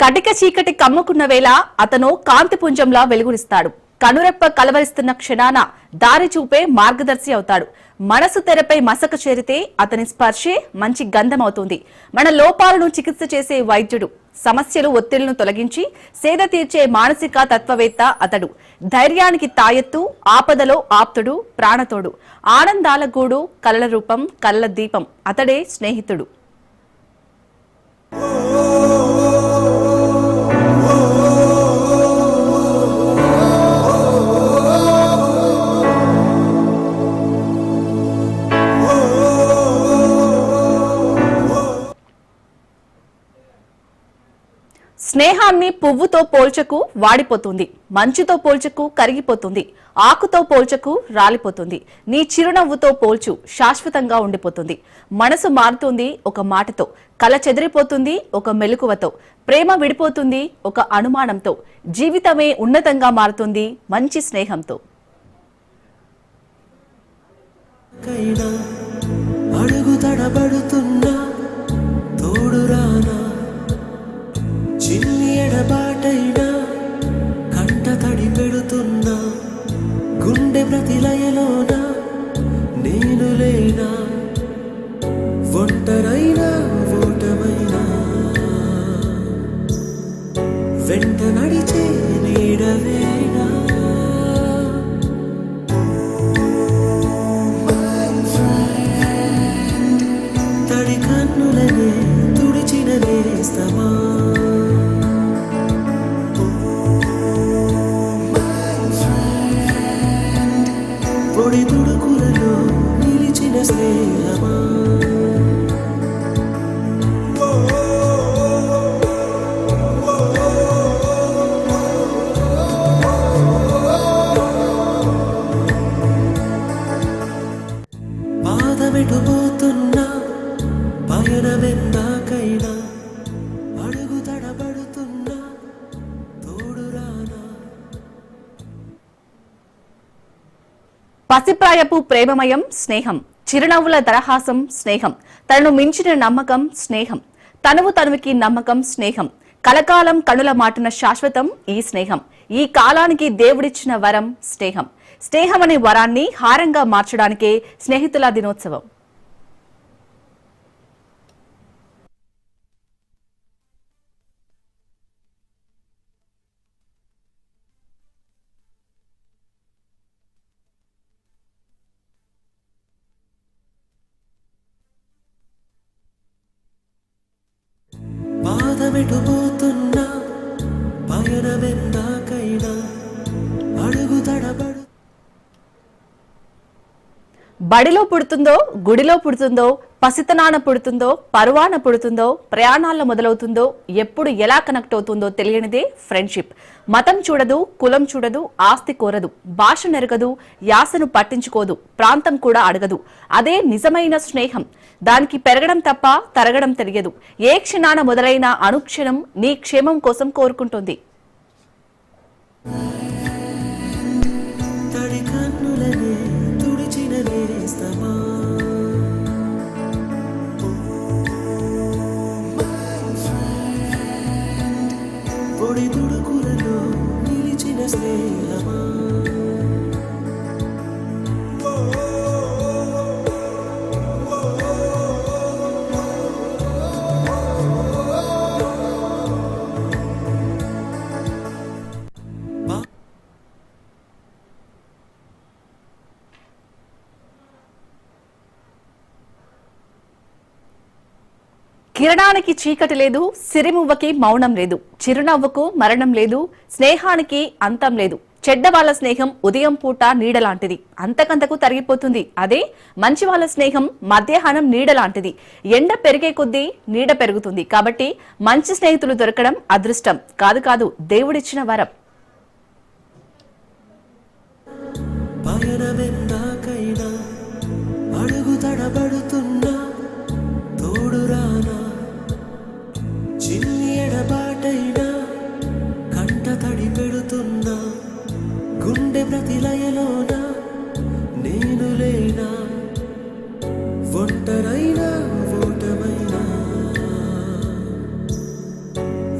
కటిక చీకటి కమ్ముకున్న వేళ అతను కాంతిపుంజంలా వెలుగునిస్తాడు. కనురెప్ప కలవరిస్తున్న క్షణాన దారి చూపే మార్గదర్శి అవుతాడు. మనసు తెరపై మసక చేరితే అతని స్పర్శే మంచి గంధం అవుతుంది మన లోపాలను చికిత్స చేసే వైద్యుడు సమస్యలు ఒత్తిళ్ళను తొలగించి సేద తీర్చే మానసిక తత్వవేత్త అతడు. ధైర్యానికి తాయెత్తు ఆపదలో ఆప్తుడు ప్రాణతోడు. ఆనందాల గూడు కలల రూపం కళ్ళ దీపం అతడే స్నేహితుడు. స్నేహాన్ని పువ్వుతో పోల్చకు వాడిపోతుంది మంచుతో పోల్చకు కరిగిపోతుంది ఆకుతో పోల్చకు రాలిపోతుంది నీ చిరునవ్వుతో పోల్చు శాశ్వతంగా ఉండిపోతుంది. మనసు మారుతుంది ఒక మాటతో కల చెదిరిపోతుంది ఒక మెలకువతో ప్రేమ విడిపోతుంది ఒక అనుమానంతో జీవితమే ఉన్నతంగా మారుతుంది మంచి స్నేహంతో. అడుగు తడబడుతుంది ఎడబాటైనా కంట తడి పెడుతున్నా గుండె ప్రతిలయలోన నేను లేనా? ఒంటరైనా ఓటమైనా? వెంట నడిచే పసిప్రాయపు ప్రేమమయం స్నేహం చిరునవ్వుల దరహాసం స్నేహం తనను మించిన నమ్మకం స్నేహం తనువు తనువుకి నమ్మకం స్నేహం కలకాలం కనుల మాటున శాశ్వతం ఈ స్నేహం ఈ కాలానికి దేవుడిచ్చిన వరం స్నేహం. స్నేహం అనే వరాన్ని హారంగా మార్చడానికే స్నేహితుల దినోత్సవం. బడిలో పుడుతుందో గుడిలో పుడుతుందో పసితనాన పుడుతుందో పరువాన పుడుతుందో ప్రయాణాల్లో మొదలవుతుందో ఎప్పుడు ఎలా కనెక్ట్ అవుతుందో తెలియనిదే ఫ్రెండ్షిప్. మతం చూడదు కులం చూడదు ఆస్తి కోరదు భాష నెరగదు యాసను పట్టించుకోదు ప్రాంతం కూడా అడగదు. అదే నిజమైన స్నేహం. దానికి పెరగడం తప్ప తరగడం తెలియదు. ఏ క్షణాన మొదలైన అనుక్షణం నీ క్షేమం కోసం కోరుకుంటుంది. కిరణానికి చీకటి లేదు సిరిమువ్వకి మౌనం లేదు చిరునవ్వుకు మరణం లేదు స్నేహానికి అంతం లేదు. చెడ్డ వాళ్ళ స్నేహం ఉదయం పూట నీడ లాంటిది అంతకంతకు తరిగిపోతుంది. అదే మంచి వాళ్ళ స్నేహం మధ్యాహ్నం నీడ లాంటిది ఎండ పెరిగే కొద్దీ నీడ పెరుగుతుంది. కాబట్టి మంచి స్నేహితులు దొరకడం అదృష్టం. కాదు కాదు దేవుడిచ్చిన వరం. ప్రతి ప్రతిలయలోన నేను లేనా? ఒంటరైనా? ఓటమైనా?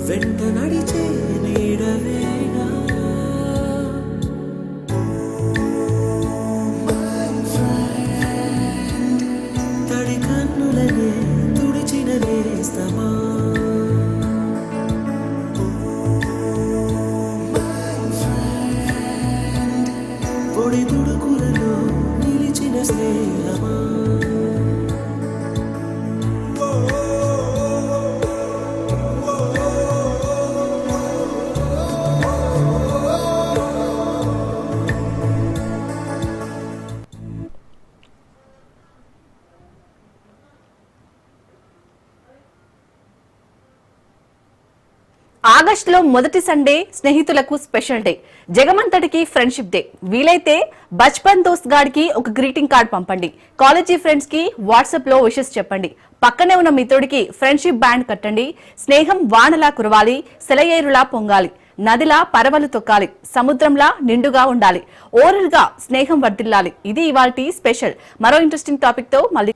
వెంట నడిచే లో మొదటి సండే స్నేహితులకు స్పెషల్ డే జగమంతటికి ఫ్రెండ్షిప్ డే వీలైతే బచ్పన్ దోస్త్ గాడికి ఒక గ్రీటింగ్ కార్డ్ పంపండి. కాలేజీ ఫ్రెండ్స్కి వాట్సాప్లో విషెస్ చెప్పండి. పక్కనే ఉన్న మిత్రుడికి ఫ్రెండ్షిప్ బ్యాండ్ కట్టండి. స్నేహం వానలా కురవాలి సెలయేరులా పొంగాలి. నదిలా పరవలు తొక్కాలి సముద్రంలా నిండుగా ఉండాలి. ఓరల్గా స్నేహం వర్దిల్లాలి ఇది ఇవాళ స్పెషల్ మరో ఇంట్రెస్టింగ్ టాపిక్తో మళ్ళీ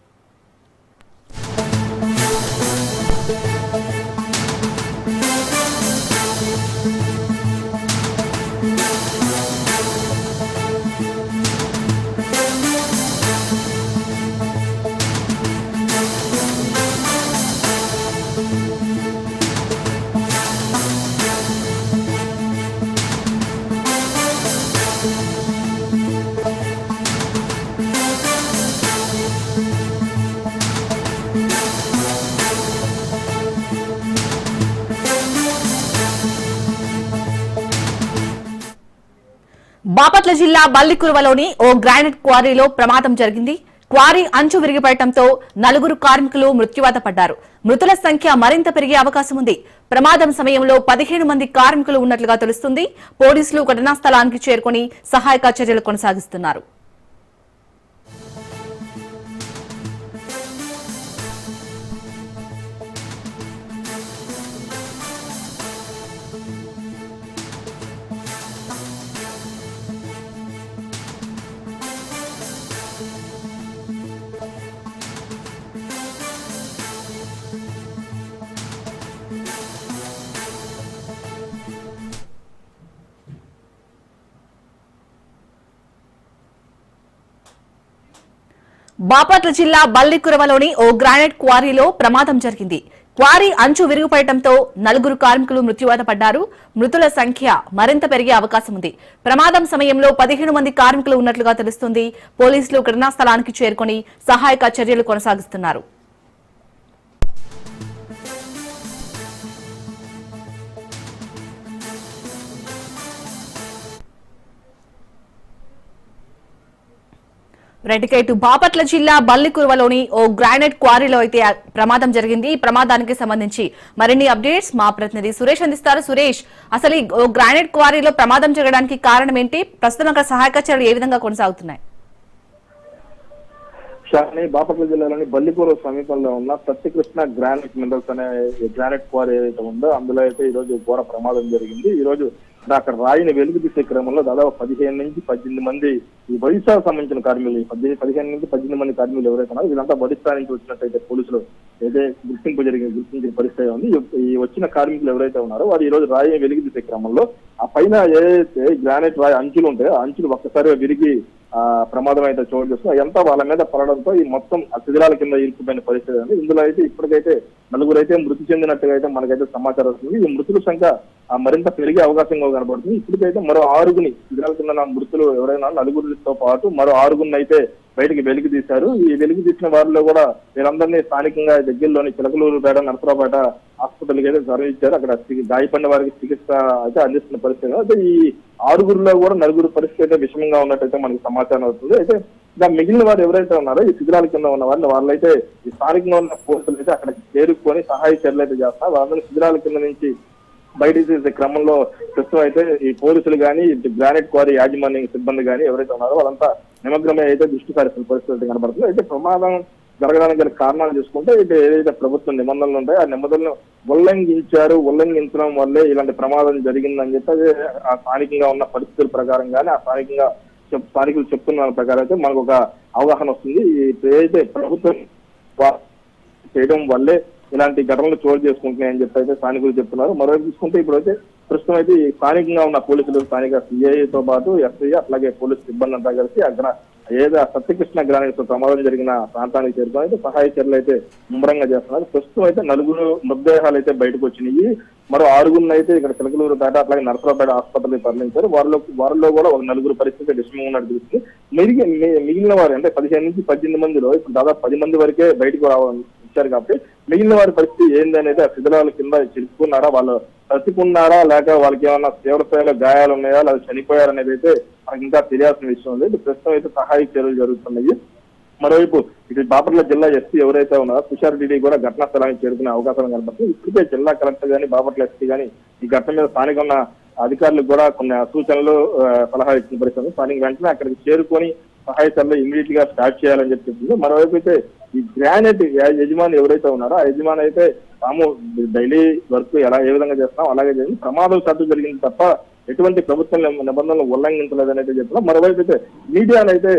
బాపట్ల జిల్లా బల్లికురువలోని ఓ గ్రానైట్ క్వారీలో ప్రమాదం జరిగింది. క్వారీ అంచు విరిగిపడటంతో నలుగురు కార్మికులు మృత్యువాత పడ్డారు. మృతుల సంఖ్య మరింత పెరిగే అవకాశం ఉంది. ప్రమాదం సమయంలో పదిహేను మంది కార్మికులు ఉన్నట్లుగా తెలుస్తుంది. పోలీసులు ఘటనా స్థలానికి చేరుకుని సహాయక చర్యలు కొనసాగిస్తున్నారు. బాపట్ల జిల్లా బల్లికురవలోని ఓ గ్రానైట్ క్వారీలో ప్రమాదం జరిగింది. క్వారీ అంచు విరిగిపడటంతో నలుగురు కార్మికులు మృత్యువాత పడ్డారు. మృతుల సంఖ్య మరింత పెరిగే అవకాశం ఉంది. ప్రమాదం సమయంలో పదిహేను మంది కార్మికులు ఉన్నట్లుగా తెలుస్తుంది. పోలీసులు ఘటనా స్థలానికి చేరుకుని సహాయక చర్యలు కొనసాగిస్తున్నారు. రెడ్డికైటు బాపట్ల జిల్లా బల్లికురువలోని ఓ గ్రానైట్ క్వారీలో అయితే ప్రమాదం జరిగింది. ఈ ప్రమాదానికి సంబంధించి మరిన్ని అప్డేట్స్ మా ప్రతినిధి సురేష్ అందిస్తారు. సురేష్ అసలు ఈ గ్రానైట్ క్వారీలో ప్రమాదం జరగడానికి కారణం ఏంటి? ప్రస్తుతం అక్కడ సహాయక చర్యలు ఏ విధంగా కొనసాగుతున్నాయి? బాపట్ల జిల్లాలోని బల్లిపూర్ సమీపంలో ఉన్న సత్యకృష్ణ గ్రానైట్ మినరల్స్ అనే గ్రానైట్ క్వారీ ఏదైతే ఉందో అందులో అయితే ఈ రోజు ఘోర ప్రమాదం జరిగింది. ఈ రోజు అక్కడ రాయిని వెలుగు తీసే క్రమంలో దాదాపు పదిహేను నుంచి పద్దెనిమిది మంది ఈ ఒడిశా సంబంధించిన కార్మికులు ఈ పద్దెనిమిది పదిహేను నుంచి పద్దెనిమిది మంది కార్మికులు ఎవరైతే ఉన్నారో వీళ్ళంతా ఒడిశా నుంచి వచ్చినట్టయితే పోలీసులు ఏదైతే గుర్తింపు జరిగిన గుర్తించిన పరిస్థితి ఉంది ఈ- వచ్చిన కార్మికులు ఎవరైతే ఉన్నారో వారు ఈ రోజు రాయి వెలిగి తీసే క్రమంలో. ఆ పైన ఏదైతే గ్రానైట్ రాయి అంచులు ఉంటాయో ఆ అంచులు ఒక్కసారిగా విరిగి ఆ ప్రమాదం అయితే చోటు చేసుకుని అదంతా వాళ్ళ మీద పడడంతో ఈ మొత్తం ఆ కింద ఇరుక్కుపోయిన పరిస్థితి ఉంది ఇందులో అయితే ఇప్పటికైతే నలుగురు అయితే మృతి చెందినట్టుగా అయితే మనకైతే సమాచారం వస్తుంది. ఈ మృతుల సంఖ్య మరింత పెరిగే అవకాశంగా కనబడుతుంది. ఇప్పటికైతే మరో ఆరుగుని శిథిరాల కింద మృతులు ఎవరైనా నలుగురు తో పాటు మరో ఆరుగురిని అయితే బయటికి వెలికి తీశారు. ఈ వెలికి తీసిన వారిలో కూడా వీరందరినీ స్థానికంగా దగ్గరలోని చిలకలూరు పేట నరసరావుపేట హాస్పిటల్కి అయితే తరలించారు అక్కడ గాయపడిన వారికి చికిత్స అయితే అందిస్తున్న పరిస్థితి అయితే ఈ ఆరుగురిలో కూడా నలుగురు పరిస్థితి అయితే విషమంగా ఉన్నట్టయితే మనకి సమాచారం అవుతుంది అయితే ఇంకా మిగిలిన వారు ఎవరైతే ఉన్నారో ఈ శిథిలాల కింద ఉన్న వారిని వాళ్ళైతే ఈ స్థానికంగా ఉన్న పోలీసులు అయితే అక్కడికి చేరుకొని సహాయ చర్యలు అయితే చేస్తారు. వాళ్ళని శిథిలాల కింద నుంచి బయటికి తీసే క్రమంలో ప్రస్తుతం అయితే ఈ పోలీసులు కానీ గ్రానైట్ క్వారీ యాజమాన్య సిబ్బంది కానీ ఎవరైతే ఉన్నారో వాళ్ళంతా నిమగ్నమై అయితే దృష్టి సారిస్తున్న పరిస్థితి అయితే కనబడుతుంది. అయితే ప్రమాదం జరగడానికి గల కారణాలు చూసుకుంటే ఇటు ఏదైతే ప్రభుత్వ నిబంధనలు ఉంటాయో ఆ నిబంధనలు ఉల్లంఘించారు. ఉల్లంఘించడం వల్లే ఇలాంటి ప్రమాదం జరిగిందని చెప్పి అది ఆ స్థానికంగా ఉన్న పరిస్థితుల ప్రకారం కానీ ఆ స్థానికంగా స్థానికులు చెప్తున్న ప్రకారం అయితే మనకు ఒక అవగాహన వస్తుంది. ఈ ఏదైతే ప్రభుత్వం చేయడం వల్లే ఇలాంటి ఘటనలు చోటు చేసుకుంటున్నాయని చెప్పి అయితే స్థానికులు చెప్తున్నారు. మరోవైపు చూసుకుంటే ఇప్పుడు అయితే ప్రస్తుతం అయితే స్థానికంగా ఉన్న పోలీసులు స్థానిక సిఐతో పాటు ఎస్ఐ అట్లాగే పోలీసు సిబ్బంది అంతా కలిసి అక్కడ ఏదో సత్యకృష్ణ గ్రానికి ప్రమాదం జరిగిన ప్రాంతానికి చేరుకొని అయితే సహాయ చర్యలు అయితే ముమ్మరంగా చేస్తున్నారు. ప్రస్తుతం అయితే నలుగురు మృతదేహాలు అయితే బయటకు వచ్చినాయి. మరో ఆరుగురిని అయితే ఇక్కడ చిలకలూరు పేట అట్లాగే నరసరాపేట ఆసుపత్రికి తరలించారు. వారిలో వారిలో కూడా ఒక నలుగురు పరిస్థితి విషమంగా ఉన్నట్టు తెలుస్తుంది. మిగిలిన మిగిలిన వారు అంటే పదిహేను నుంచి పద్దెనిమిది మందిలో ఇప్పుడు దాదాపు పది మంది వరకే బయటకు రావాలి ఇచ్చారు కాబట్టి మిగిలిన వారి పరిస్థితి ఏందనేది ఆ శిథిలాల కింద చిరుక్కున్నారా వాళ్ళు బ్రతికున్నారా లేక వాళ్ళకి ఏమైనా తీవ్ర స్థాయిలో గాయాలు ఉన్నాయా? లేదా చనిపోయారనేది అయితే మనకి ఇంకా తెలియాల్సిన విషయం ఉంది. ఇది ప్రస్తుతం అయితే సహాయ చర్యలు జరుగుతున్నాయి. మరోవైపు ఇటు బాపట్ల జిల్లా ఎస్పీ ఎవరైతే ఉన్నారో తుషార్ డిడి కూడా ఘటనా స్థలానికి చేరుకునే అవకాశం కనబడుతుంది. ఇప్పటికే జిల్లా కలెక్టర్ గానీ బాపట్ల ఎస్పీ గానీ ఈ ఘటన మీద స్థానిక ఉన్న అధికారులకు కూడా కొన్ని సూచనలు సలహా ఇచ్చిన పరిస్థితి స్థానిక వెంటనే అక్కడికి చేరుకొని సహాయ చర్యలు ఇమీడియట్గా స్టార్ట్ చేయాలని చెప్పి చెప్తుంది మరోవైపు అయితే ఈ గ్రానైట్ యజమాని ఎవరైతే ఉన్నారో ఆ యజమాని అయితే తాము డైలీ వర్క్ ఎలా ఏ విధంగా చేస్తున్నాం అలాగే చేసి ప్రమాదం సత్తు జరిగింది తప్ప ఎటువంటి ప్రభుత్వ నిబంధనలు ఉల్లంఘించలేదని అయితే చెప్తున్నారు మరోవైపు అయితే మీడియాను అయితే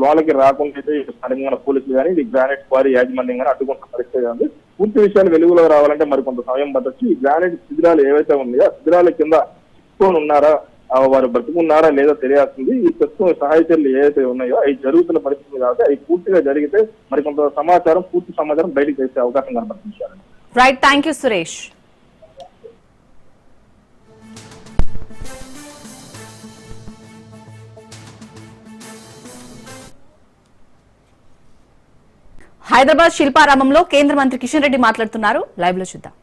లోలకి రాకుండా అయితే తెలంగాణ పోలీసులు కానీ ఇది గ్రానైట్ క్వారీ యాజమాన్యం కానీ అడ్డుకుంటున్న పరిస్థితి ఉంది. పూర్తి విషయాలు వెలుగులో రావాలంటే మరి కొంత సమయం పట్టొచ్చు. ఈ గ్రానైట్ శిథిరాలు ఏవైతే ఉన్నాయో శిథిరాల కింద చిక్కుకొని ఉన్నారా వారు బ్రతుకున్నారా లేదా తెలియాల్సింది. ఈ ప్రస్తుతం సహాయ చర్యలు ఏవైతే ఉన్నాయో అవి జరుగుతున్న పరిస్థితి కాబట్టి అవి పూర్తిగా జరిగితే మరి కొంత సమాచారం పూర్తి సమాచారం బయటకు తెచ్చే అవకాశం కనబడుతుంది. Right thank you Suresh Hyderabad శిల్పారామంలో కేంద్ర మంత్రి కిషన్ రెడ్డి మాట్లాడుతున్నారు. లైవ్లో చూద్దాం.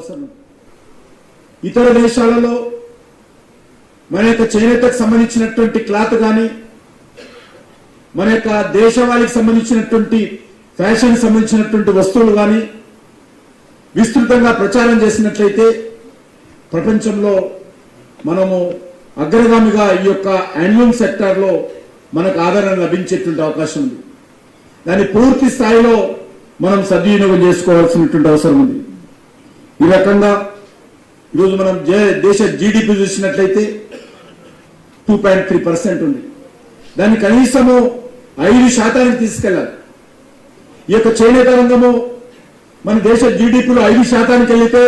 అవసరం. ఇతర దేశాలలో మన యొక్క చేనేతకు సంబంధించినటువంటి క్లాత్ కానీ మన యొక్క దేశవాళికి సంబంధించినటువంటి ఫ్యాషన్ సంబంధించినటువంటి వస్తువులు కానీ విస్తృతంగా ప్రచారం చేసినట్లయితే ప్రపంచంలో మనము అగ్రగామిగా ఈ యొక్క హ్యాండ్లూమ్ సెక్టార్లో మనకు ఆదరణ లభించేటువంటి అవకాశం ఉంది. దాన్ని పూర్తి స్థాయిలో మనం సద్వినియోగం చేసుకోవాల్సినటువంటి అవసరం ఉంది. ఈ రకంగా ఈరోజు మనం దేశ జీడిపి చూసినట్లయితే టూ పాయింట్ త్రీ పర్సెంట్ ఉంది. దాన్ని కనీసము ఐదు శాతానికి తీసుకెళ్ళాలి. ఈ యొక్క చేనేత రంగము మన దేశ జీడిపిలో ఐదు శాతానికి వెళితే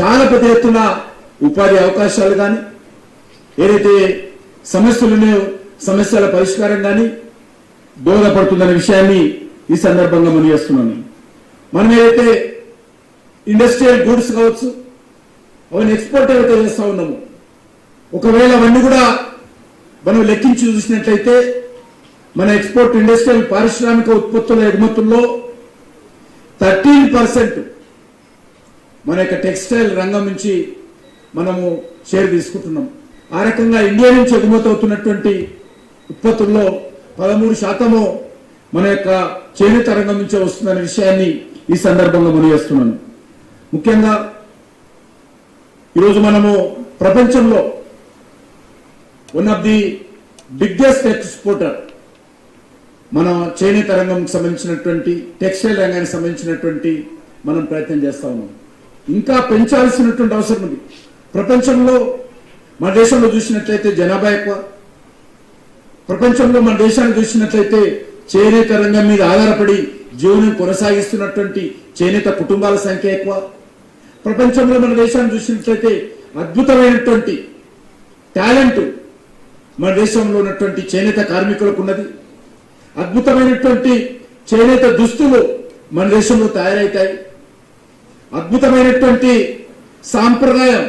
చాలా పెద్ద ఎత్తున ఉపాధి అవకాశాలు కానీ ఏదైతే సమస్యలు ఉన్నాయో సమస్యల పరిష్కారం కానీ దోహదపడుతుందనే విషయాన్ని ఈ సందర్భంగా మనం చేస్తున్నాను మనం ఏదైతే ఇండస్ట్రియల్ గూడ్స్ కావచ్చు అవన్నీ ఎక్స్పోర్ట్ ఏవైతే చేస్తూ ఉన్నాము. ఒకవేళ అవన్నీ కూడా మనం లెక్కించి చూసినట్లయితే మన ఎక్స్పోర్ట్ ఇండస్ట్రియల్ పారిశ్రామిక ఉత్పత్తుల ఎగుమతుల్లో థర్టీన్ పర్సెంట్ మన యొక్క టెక్స్టైల్ రంగం నుంచి మనము షేర్ తీసుకుంటున్నాం. ఆ రకంగా ఇండియా నుంచి ఎగుమతి అవుతున్నటువంటి ఉత్పత్తుల్లో పదమూడు శాతము మన యొక్క చేనేత రంగం నుంచే వస్తుందనే విషయాన్ని ఈ సందర్భంగా మనం చేస్తున్నాను ముఖ్యంగా ఈరోజు మనము ప్రపంచంలో one of the biggest exporter మన చేనేత రంగంకి సంబంధించినటువంటి టెక్స్టైల్ రంగానికి సంబంధించినటువంటి మనం ప్రయత్నం చేస్తా ఉన్నాం. ఇంకా పెంచాల్సినటువంటి అవసరం ఉంది. ప్రపంచంలో మన దేశంలో చూసినట్లయితే జనాభా ఎక్కువ. ప్రపంచంలో మన దేశాన్ని చూసినట్లయితే చేనేత రంగం మీద ఆధారపడి జీవనం కొనసాగిస్తున్నటువంటి చేనేత కుటుంబాల సంఖ్య ఎక్కువ. ప్రపంచంలో మన దేశాన్ని చూసినట్లయితే అద్భుతమైనటువంటి టాలెంట్ మన దేశంలో ఉన్నటువంటి చేనేత కార్మికులకు ఉన్నది అద్భుతమైనటువంటి చేనేత దుస్తులు మన దేశంలో తయారవుతాయి అద్భుతమైనటువంటి సాంప్రదాయం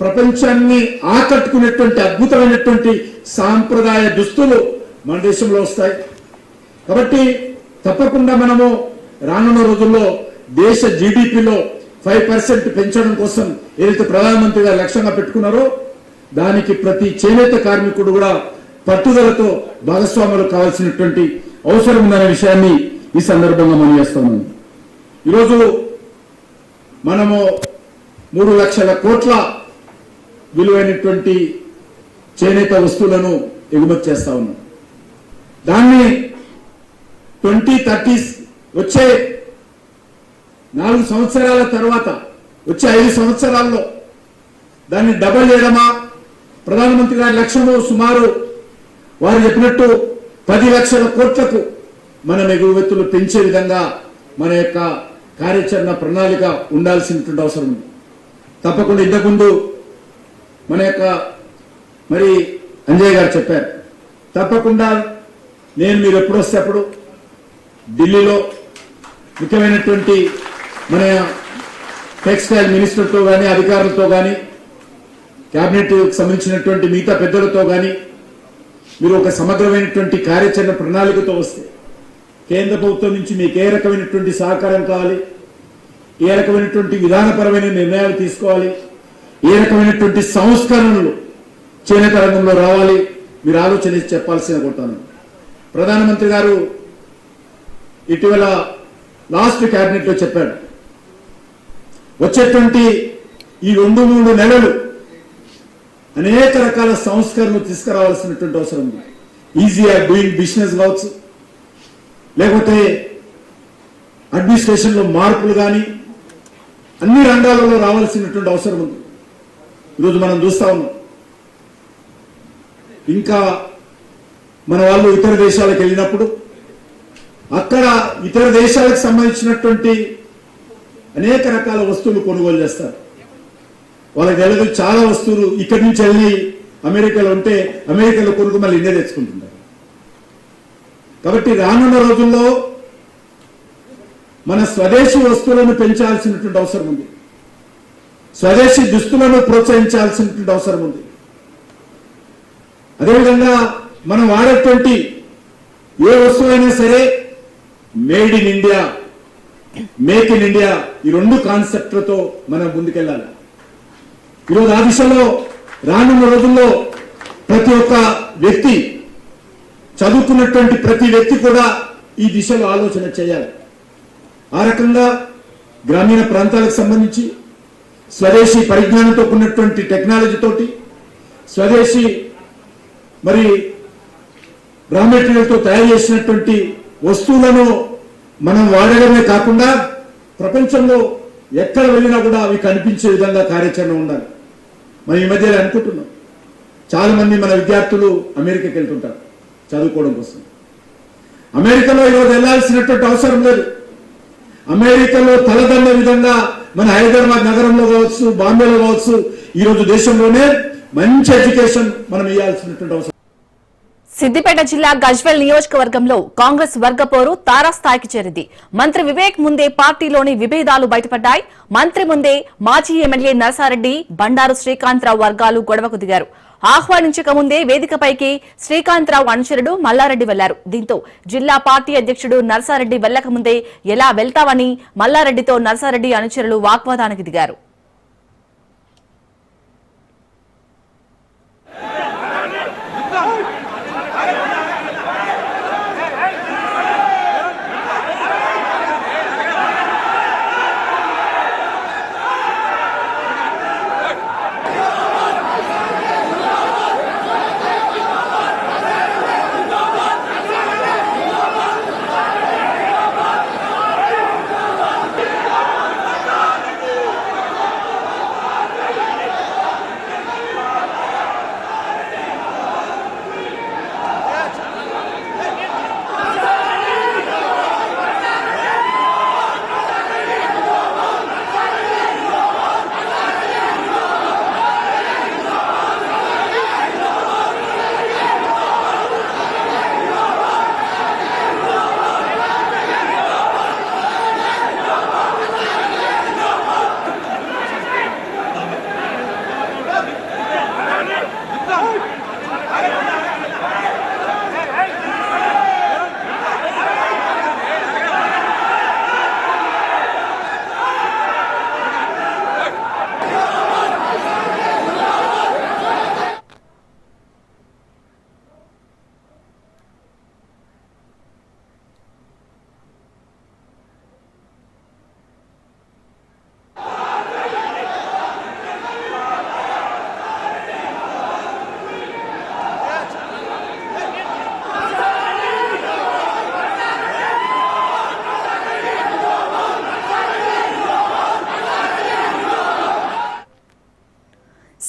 ప్రపంచాన్ని ఆకట్టుకునేటువంటి అద్భుతమైనటువంటి సాంప్రదాయ దుస్తులు మన దేశంలో వస్తాయి. కాబట్టి తప్పకుండా మనము రానున్న రోజుల్లో దేశ జీడిపిలో ఫైవ్ పర్సెంట్ పెంచడం కోసం ఏదైతే ప్రధానమంత్రి గారు లక్ష్యంగా పెట్టుకున్నారో దానికి ప్రతి చేనేత కార్మికుడు కూడా పట్టుదలతో భాగస్వాములు కావాల్సినటువంటి అవసరం ఉందనే విషయాన్ని ఈ సందర్భంగా మనం చేస్తున్నాం ఈరోజు మనము మూడు లక్షల కోట్ల విలువైనటువంటి చేనేత వస్తువులను ఎగుమతి చేస్తా ఉన్నాం. దాన్ని ట్వంటీ థర్టీస్ వచ్చే నాలుగు సంవత్సరాల తర్వాత వచ్చే ఐదు సంవత్సరాల్లో దాన్ని డబల్ చేయడమా? ప్రధానమంత్రి గారి లక్ష్యము సుమారు వారు చెప్పినట్టు పది లక్షల కోట్లకు మన ఎగువెత్తులు పెంచే విధంగా మన యొక్క కార్యాచరణ ప్రణాళిక ఉండాల్సినటువంటి అవసరం ఉంది. తప్పకుండా ఇంతకుముందు మన యొక్క మరి అంజయ్ గారు చెప్పారు. తప్పకుండా నేను మీరు ఎప్పుడు వస్తే అప్పుడు ఢిల్లీలో ముఖ్యమైనటువంటి మన టెక్స్టైల్ మినిస్టర్తో కానీ అధికారులతో కానీ క్యాబినెట్ సంబంధించినటువంటి మిగతా పెద్దలతో కానీ మీరు ఒక సమగ్రమైనటువంటి కార్యాచరణ ప్రణాళికతో వస్తే కేంద్ర ప్రభుత్వం నుంచి మీకు ఏ రకమైనటువంటి సహకారం కావాలి? ఏ రకమైనటువంటి విధానపరమైన నిర్ణయాలు తీసుకోవాలి? ఏ రకమైనటువంటి సంస్కరణలు చేనేత రంగంలో రావాలి? మీరు ఆలోచన చెప్పాల్సి చెప్పాల్సిన కొట్టాను ప్రధానమంత్రి గారు ఇటీవల లాస్ట్ క్యాబినెట్లో చెప్పాడు. వచ్చేటువంటి ఈ రెండు మూడు నెలలు అనేక రకాల సంస్కరణలు తీసుకురావాల్సినటువంటి అవసరం ఉంది. ఈజీగా డూయింగ్ బిజినెస్ కావచ్చు. లేకపోతే అడ్మినిస్ట్రేషన్లో మార్పులు కానీ అన్ని రంగాలలో రావాల్సినటువంటి అవసరం ఉంది. ఈరోజు మనం చూస్తా ఉన్నాం. ఇంకా మన వాళ్ళు ఇతర దేశాలకు వెళ్ళినప్పుడు అక్కడ ఇతర దేశాలకు సంబంధించినటువంటి అనేక రకాల వస్తువులు కొనుగోలు చేస్తారు. వాళ్ళకి తెలియదు చాలా వస్తువులు ఇక్కడి నుంచి వెళ్ళి అమెరికాలో ఉంటే అమెరికాలో కొనుక్కు మళ్ళీ ఇండియా తెచ్చుకుంటుంటారు. కాబట్టి రానున్న రోజుల్లో మన స్వదేశీ వస్తువులను పెంచాల్సినటువంటి అవసరం ఉంది. స్వదేశీ దుస్తులను ప్రోత్సహించాల్సినటువంటి అవసరం ఉంది. అదేవిధంగా మనం వాడేటువంటి ఏ వస్తువైనా సరే made in India make in India ఈ రెండు కాన్సెప్ట్లతో మనం ముందుకెళ్ళాలి. ఈరోజు ఆ దిశలో రానున్న రోజుల్లో ప్రతి ఒక్క వ్యక్తి చదువుకున్నటువంటి ప్రతి వ్యక్తి కూడా ఈ దిశలో ఆలోచన చేయాలి. ఆ రకంగా గ్రామీణ ప్రాంతాలకు సంబంధించి స్వదేశీ పరిజ్ఞానంతో ఉన్నటువంటి టెక్నాలజీతోటి స్వదేశీ మరి రా మెటీరియల్తో తయారు చేసినటువంటి వస్తువులను మనం వాడడమే కాకుండా ప్రపంచంలో ఎక్కడ వెళ్ళినా కూడా అవి కనిపించే విధంగా కార్యాచరణ ఉండాలి. మనం ఈ మధ్యలో అనుకుంటున్నాం. చాలామంది మన విద్యార్థులు అమెరికాకి వెళ్తుంటారు చదువుకోవడం కోసం. అమెరికాలో ఈరోజు వెళ్ళాల్సినటువంటి అవసరం లేదు. అమెరికాలో తలదన్న విధంగా మన హైదరాబాద్ నగరంలో కావచ్చు బాంబేలో కావచ్చు ఈరోజు దేశంలోనే మంచి ఎడ్యుకేషన్ మనం ఇవ్వాల్సినటువంటి అవసరం సిద్దిపేట జిల్లా గజ్వెల్ నియోజకవర్గంలో కాంగ్రెస్ వర్గపోరు తారాస్థాయికి చేరింది. మంత్రి వివేక్ ముందే పార్టీలోని విభేదాలు బయటపడ్డాయి. మంత్రి ముందే మాజీ ఎమ్మెల్యే నరసారెడ్డి బండారు శ్రీకాంతరావు వర్గాలు గొడవకు దిగారు. ఆహ్వానించక ముందే వేదికపైకి శ్రీకాంతరావు అనుచరుడు మల్లారెడ్డి వెళ్ళారు. దీంతో జిల్లా పార్టీ అధ్యక్షుడు నరసారెడ్డి వెళ్ళకముందే ఎలా వెళ్తావని మల్లారెడ్డితో నరసారెడ్డి అనుచరులు వాగ్వాదానికి దిగారు.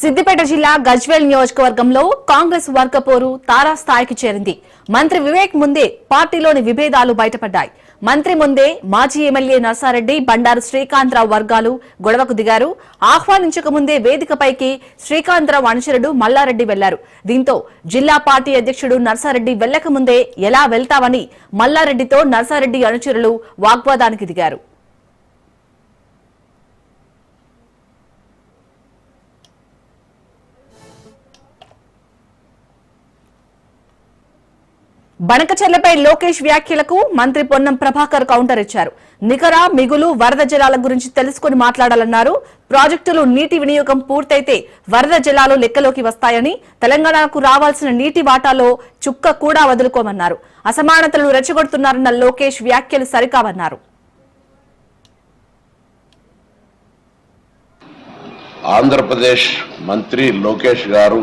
సిద్దిపేట జిల్లా గజ్వేల్ నియోజకవర్గంలో కాంగ్రెస్ వర్గపోరు తారాస్థాయికి చేరింది. మంత్రి వివేక్ ముందే పార్టీలోని విభేదాలు బయటపడ్డాయి. మంత్రి ముందే మాజీ ఎమ్మెల్యే నర్సారెడ్డి బండారు శ్రీకాంతరావు వర్గాలు గొడవకు దిగారు. ఆహ్వానించక ముందే వేదికపైకి శ్రీకాంతరావు అనుచరుడు మల్లారెడ్డి వెళ్ళారు. దీంతో జిల్లా పార్టీ అధ్యక్షుడు నర్సారెడ్డి వెళ్ళకముందే ఎలా వెళ్తావని మల్లారెడ్డితో నర్సారెడ్డి అనుచరులు వాగ్వాదానికి దిగారు. బనకచెర్లపై లోకేష్ వ్యాఖ్యలకు మంత్రి పొన్నం ప్రభాకర్ కౌంటర్ ఇచ్చారు. నికర మిగులు వరద జలాల గురించి తెలుసుకుని మాట్లాడాలన్నారు. ప్రాజెక్టులు నీటి వినియోగం పూర్తయితే వరద జలాలు లెక్కలోకి వస్తాయని తెలంగాణకు రావాల్సిన నీటి వాటాలో చుక్క కూడా వదులుకోమన్నారు. అసమానతలను రెచ్చగొడుతున్నారన్న లోకేష్ వ్యాఖ్యలు సరికావన్నారు. ఆంధ్రప్రదేశ్ మంత్రి లోకేష్ గారు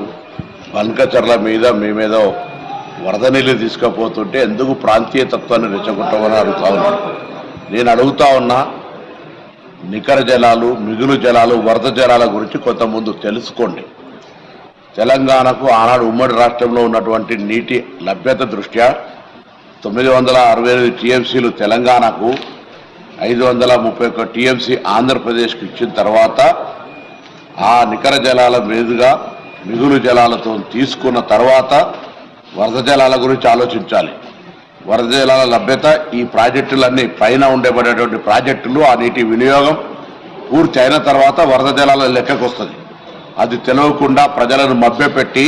బంకచర్ల మీద మీ మీద వరద నీళ్ళు తీసుకుపోతుంటే ఎందుకు ప్రాంతీయ తత్వాన్ని రెచ్చగొట్టమని అడుగుతా ఉన్నాను నేను అడుగుతా ఉన్నా నికర జలాలు మిగులు జలాలు వరద జలాల గురించి కొంత ముందు తెలుసుకోండి. తెలంగాణకు ఆనాడు ఉమ్మడి రాష్ట్రంలో ఉన్నటువంటి నీటి లభ్యత దృష్ట్యా తొమ్మిది వందల అరవై ఎనిమిది టీఎంసీలు తెలంగాణకు ఐదు వందల ముప్పై ఒక్క టీఎంసీ ఆంధ్రప్రదేశ్కి ఇచ్చిన తర్వాత ఆ నికర జలాల మీదుగా మిగులు జలాలతో తీసుకున్న తర్వాత వరద జలాల గురించి ఆలోచించాలి. వరద జలాల లభ్యత ఈ ప్రాజెక్టులన్నీ పైన ఉండబడేటువంటి ప్రాజెక్టులు ఆ నీటి వినియోగం పూర్తి అయిన తర్వాత వరద జలాల లెక్కకు వస్తుంది అది తెలవకుండా ప్రజలను మభ్యపెట్టి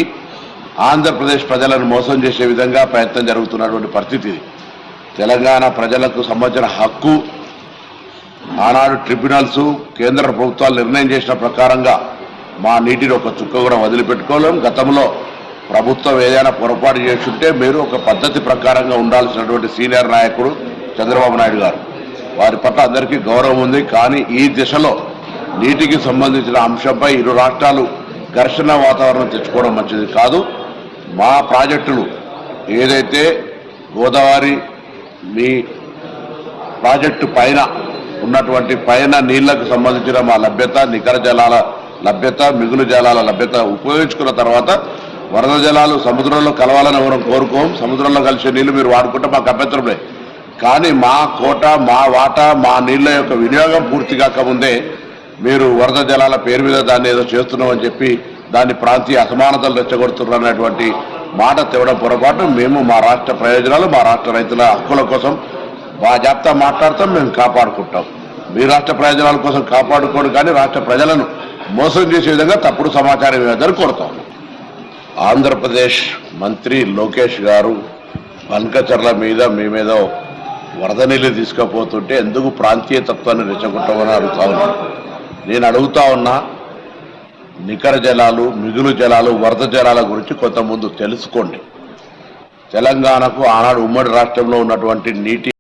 ఆంధ్రప్రదేశ్ ప్రజలను మోసం చేసే విధంగా ప్రయత్నం జరుగుతున్నటువంటి పరిస్థితి తెలంగాణ ప్రజలకు సంబంధించిన హక్కు ఆనాడు ట్రిబ్యునల్స్ కేంద్ర ప్రభుత్వాలు నిర్ణయం చేసిన ప్రకారంగా మా నీటిని ఒక చుక్క కూడా వదిలిపెట్టుకోలేం. గతంలో ప్రభుత్వం ఏదైనా పొరపాటు చేస్తుంటే మీరు ఒక పద్ధతి ప్రకారంగా ఉండాల్సినటువంటి సీనియర్ నాయకుడు చంద్రబాబు నాయుడు గారు. వారి పట్ల అందరికీ గౌరవం ఉంది. కానీ ఈ దిశలో నీటికి సంబంధించిన అంశంపై ఇరు రాష్ట్రాలు ఘర్షణ వాతావరణం తెచ్చుకోవడం మంచిది కాదు. మా ప్రాజెక్టులు ఏదైతే గోదావరి మీ ప్రాజెక్టు పైన ఉన్నటువంటి పైన నీళ్ళకు సంబంధించిన మా లభ్యత నికర జలాల లభ్యత మిగులు జలాల లభ్యత ఉపయోగించుకున్న తర్వాత వరద జలాలు సముద్రంలో కలవాలని మనం కోరుకోం. సముద్రంలో కలిసే నీళ్ళు మీరు వాడుకుంటే మాకు అభ్యంతరం లేదు కానీ మా కోట మా వాటా మా నీళ్ళ యొక్క వినియోగం పూర్తి కాకముందే మీరు వరద జలాల పేరు మీద దాన్ని ఏదో చేస్తున్నామని చెప్పి దాన్ని ప్రాంతీయ అసమానతలు రెచ్చగొడుతున్నటువంటి మాట తేవడం పొరపాటు. మేము మా రాష్ట్ర ప్రయోజనాలు మా రాష్ట్ర రైతుల హక్కుల కోసం మా జాబితా మాట్లాడతాం మేము కాపాడుకుంటాం. మీ రాష్ట్ర ప్రయోజనాల కోసం కాపాడుకోడు కానీ రాష్ట్ర ప్రజలను మోసం చేసే విధంగా తప్పుడు సమాచారం ఇవ్వద్దని కోరుతాము ఆంధ్రప్రదేశ్ మంత్రి లోకేష్ గారు బంకచర్ల మీద మీ మీద వరద నీళ్ళు తీసుకుపోతుంటే ఎందుకు ప్రాంతీయ తత్వాన్ని రెచ్చగొట్టమని అడుగుతా ఉన్నా నేను అడుగుతా ఉన్నా నికర జలాలు మిగులు జలాలు వరద జలాల గురించి కొంత ముందు తెలుసుకోండి. తెలంగాణకు ఆనాడు ఉమ్మడి రాష్ట్రంలో ఉన్నటువంటి నీటి